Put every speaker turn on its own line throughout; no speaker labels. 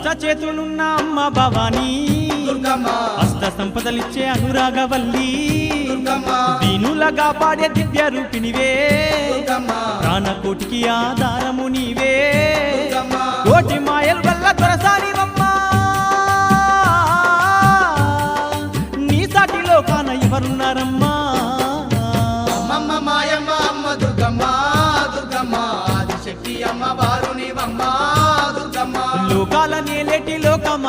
అష్ట చేతులున్న అమ్మ భవానీ. అష్ట సంపదలిచ్చే అనురాగవల్లి. దీనులగా పాడే దివ్య
దుర్గమ్మ.
ప్రాణకోటికి ఆధారము నీవే.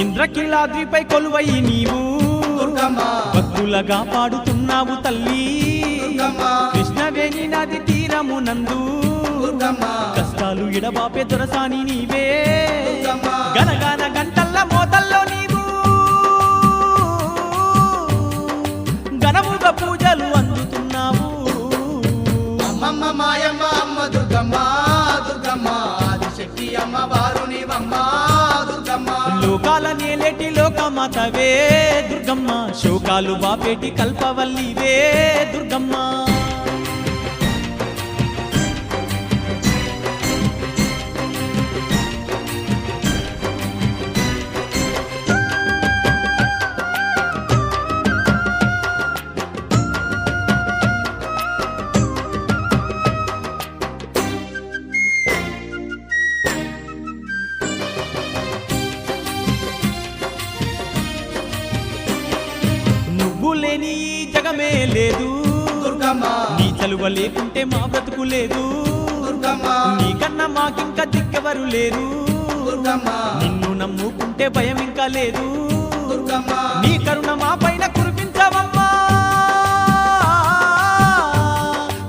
ఇంద్రకిలాద్రిపై కొలువై నీవు. భక్తులగా పాడుతున్నావు తల్లి. కృష్ణవేణి నది తీరము నందు.
దుర్గమ్మ.
కష్టాలు ఇడబాపే దొరసాని నీవే. గనగాన గంటల్ల మోతల్లో నీవు.
మాతవే దుర్గమ్మ.
శోకాలు బాపేటి కల్పవల్లివే దుర్గమ్మ. లేని ఈ జగమే లేదు. నీ చలువ లేకుంటే మా బ్రతుకు లేదు. నీకన్నా మాకింకా దిక్కెవరు లేరు. నిన్ను నమ్ముకుంటే భయం ఇంకా లేదు. నీ కరుణ మా పైన కురిపించవమ్మా.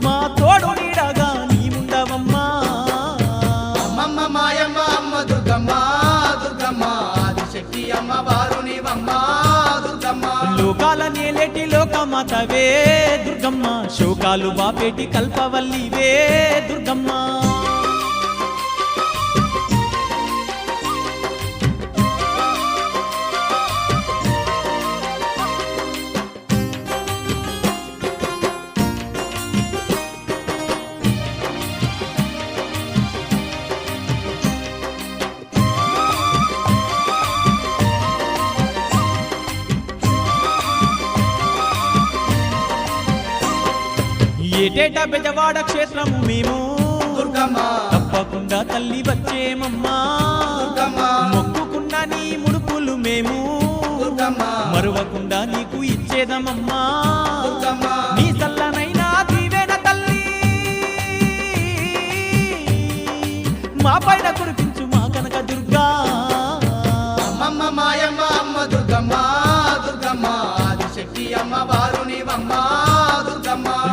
మా తోడు నీడగా నీవుండవమ్మా
అమ్మమ్మ మాయమ్మ అమ్మ దుర్గమ్మ దుర్గమ్మ. శక్తి అమ్మ వారునివమ్మ దుర్గమ్మ.
లోకాల నేలేటి లోకమాతవే దుర్గమ్మ. శోకాలు బాపేటి కల్పవల్లివే దుర్గమ్మ. ఏటేటా బెజవాడ క్షేత్రము మేము. తప్పకుండా తల్లి వచ్చేమమ్మా. మొక్కుకున్న నీ ముడుపులు మేము. మరువకుండా నీకు ఇచ్చేదమమ్మా. నీ సల్లనైనా దీవెన తల్లి. మా పైన కురిపించు మా కనక దుర్గా.
అమ్మమ్మ మాయమ్మ అమ్మ దుర్గమ్మ దుర్గమ్మ. ఆదిశక్తి అమ్మ వారునివమ్మ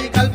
Radical